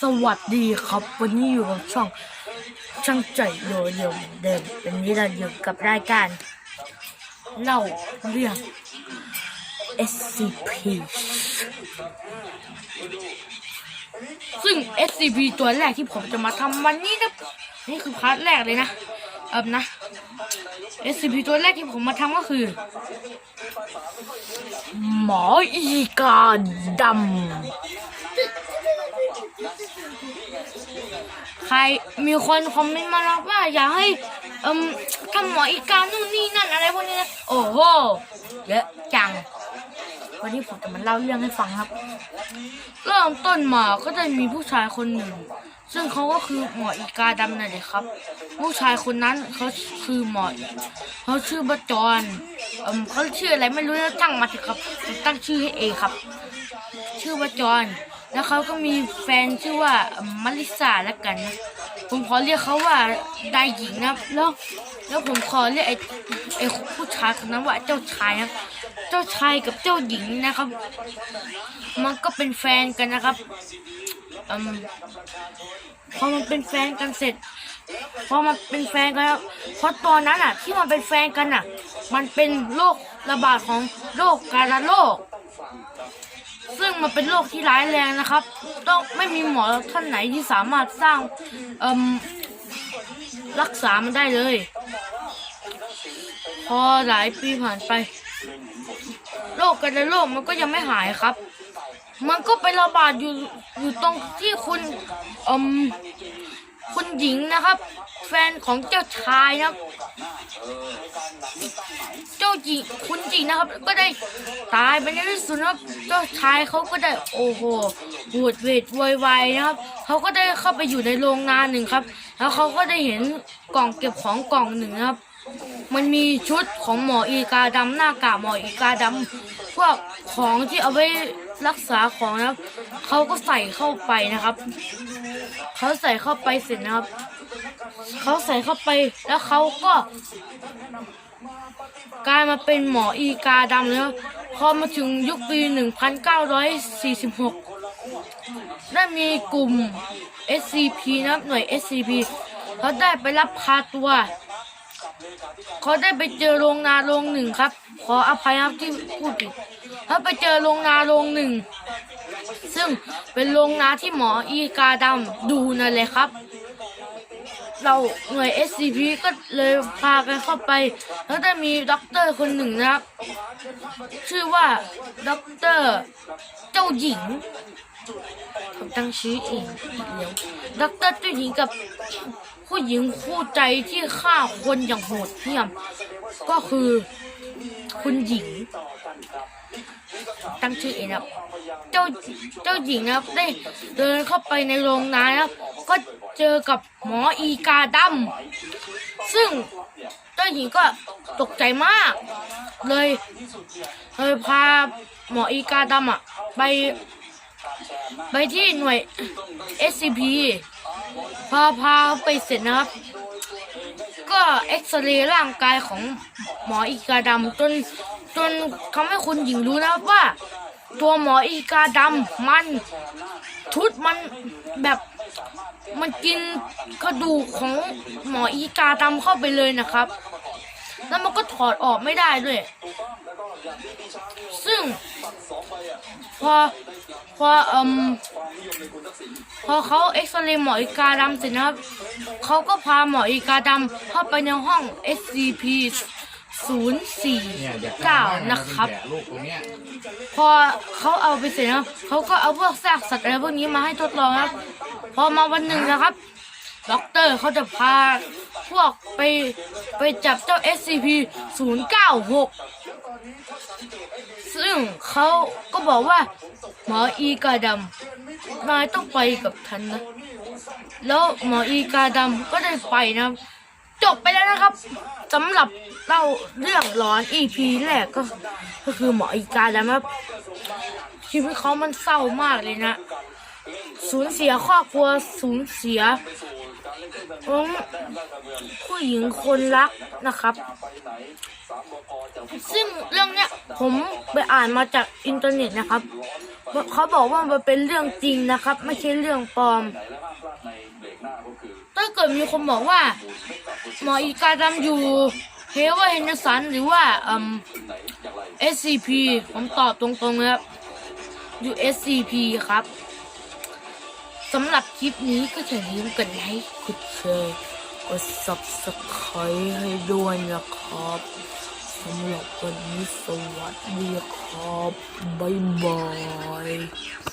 สวัสดีครับ วันนี้อยู่กับช่องช่างใจโยเดียวเหมือนเดิมวันนี้เราอยู่กับรายการเล่าเรื่อง SCP ซึ่ง SCP ตัวแรกที่ผมจะมาทำวันนี้นะนี่คือพาร์ทแรกเลยนะเอิบนะ SCP ตัวแรกที่ผมมาทำก็คือ หมออีกาดำ รมีคนคอมเมนต์มาแล้วว่าอยากให้เอืมทำหมออีกานู่นนี่นั่นอะไรพวกนี้นะโอ้โหเยอะจัง วันนี้ผมจะมาเล่าเรื่องให้ฟังครับ เริ่มต้นมาก็ได้มีผู้ชายคนหนึ่ง ซึ่งเขาก็คือหมออีกาดำนั่นแหละครับ ผู้ชายคนนั้นเขาคือหมอเขาชื่อบัจรเอมเขาชื่ออะไรไม่รู้นะตั้งมาเถอะครับผมตั้งชื่อให้เองครับ ชื่อว่าจอน แล้วเขาก็มีแฟนชื่อว่ามาริสาแล้วกันนะผมขอเรียกเขาว่าไดายหญิงนะแล้วแล้วผมขอเรียกไอ้ไอ้ผู้ชายคนนั้นว่าเจ้าชายนะเจ้าชายกับเจ้าหญิงนะครับ มันก็เป็นแฟนกันนะครับอืมพอมันเป็นแฟนกันเสร็จพอมันเป็นแฟนกันแล้วเพราะตอนนั้นอะ ที่มันเป็นแฟนกันอะ มันเป็นโรคระบาดของโรคการะโรค ซึ่งมันเป็นโรคที่ร้ายแรงนะครับ ต้องไม่มีหมอท่านไหนที่สามารถสร้างรักษามันได้เลย พอหลายปีผ่านไปโรคกันโรคมันก็ยังไม่หายครับ มันก็ไประบาดอยู่อยู่ตรงที่คุณอมคุณหญิงนะครับ แฟนของเจ้าชายนะครับเจ้าหญิงคุณหญิงนะครับ ก็ได้ตายไปในที่สุดนะครับ เจ้าชายเขาก็ได้โอ้โหหวดเวทโวยวายนะครับเขาก็ได้เข้าไปอยู่ในโรงงานหนึ่งครับ แล้วเขาก็ได้เห็นกล่องเก็บของกล่องหนึ่งนะครับ มันมีชุดของหมออีกาดำหน้ากากหมออีกาดำพวกของที่เอาไว้รักษาของนะครับเขาก็ใส่เข้าไปนะครับเขาใส่เข้าไปเสร็จนะครับ เขาใส่เข้าไปแล้วเขาก็กลายมาเป็นหมออีกาดำแล้วพอมาถึงยุคปี 1946 ได้มีกลุ่ม SCP นะครับหน่วย SCP เขาได้ไปรับพาตัว เขาได้ไปเจอโรงนาโรงหนึ่งครับ ขออภัยครับที่พูดผิดเขาไปเจอโรงนาโรงหนึ่ง ซึ่งเป็นโรงนาที่หมออีกาดำดูนั่นเลยครับ เราหน่วย SCP ก็เลยพากันเข้าไป แล้วได้มีด็อกเตอร์คนหนึ่งนะครับ ชื่อว่าด็อกเตอร์เจ้าหญิงผมตั้งชื่อเองอีกแล้วด็อกเตอร์เจ้าหญิงกับผู้หญิงคู่ใจที่ฆ่าคนอย่างโหดเหี้ยม ก็คือคุณหญิง ตั้งชื่อเองนะครับ เจ้าเจ้าหญิงนะครับได้เดินเข้าไปในโรงนานะครับ ก็เจอกับหมออีกาดำซึ่งเจ้าหญิงก็ตกใจมาก เลยเลยพาหมออีกาดำอะไป ไปที่หน่วย SCP พอพาไปเสร็จนะครับ ก็เอ็กซเรย์ร่างกายของหมออีกาดำจนจนทำให้คุณหญิงรู้นะว่า ตัวหมออีกาดำมัน ชุดมันแบบ มันกินกระดูกของหมออีกาดำเข้าไปเลยนะครับ แล้วมันก็ถอดออกไม่ได้ด้วย ซึ่ง พอพอเอ่มพอเขาเอ็กซเรย์หมออีกาดำเสร็จนะครับเขาก็พาหมออีกาดำเข้าไปในห้อง SCP เนี่ยเด็กข้าง049นะครับ แกลูกตรงเนี้ยพอเขาเอาไปเสร็จนะครับเขาก็เอาพวกซากสัตว์อะไรพวกนี้มาให้ทดลองครับ พอมาวันหนึ่งนะครับ ด็อกเตอร์เขาจะพาพวกไปไปจับเจ้า SCP 096ซึ่งเขาก็บอกว่า หมออีกาดำนายต้องไปกับฉันนะ แล้วหมออีกาดำก็ได้ไปนะครับ จบไปแล้วนะครับสำหรับเล่าเรื่องร้อน EP แรกก็ก็คือหมออีกาดำครับชีวิตเขามันเศร้ามากเลยนะสูญเสียครอบครัวสูญเสียผมผู้หญิงคนรักนะครับ ซึ่งเรื่องเนี้ยผมไปอ่านมาจากอินเทอร์เน็ตนะครับ เขาบอกว่ามันเป็นเรื่องจริงนะครับ ไม่ใช่เรื่องปลอม ถ้าเกิดมีคนบอกว่า หมออีกาดำอยู่เฮเวอร์เฮนเดอร์สันหรือว่าอืม SCP ผมตอบตรงๆเลยครับอยู่ SCP ครับสำหรับคลิปนี้ก็อย่าลืมกดไลค์กดแชร์กด subscribe ให้ด้วยนะครับสำหรับวันนี้สวัสดีครับ บ๊ายบาย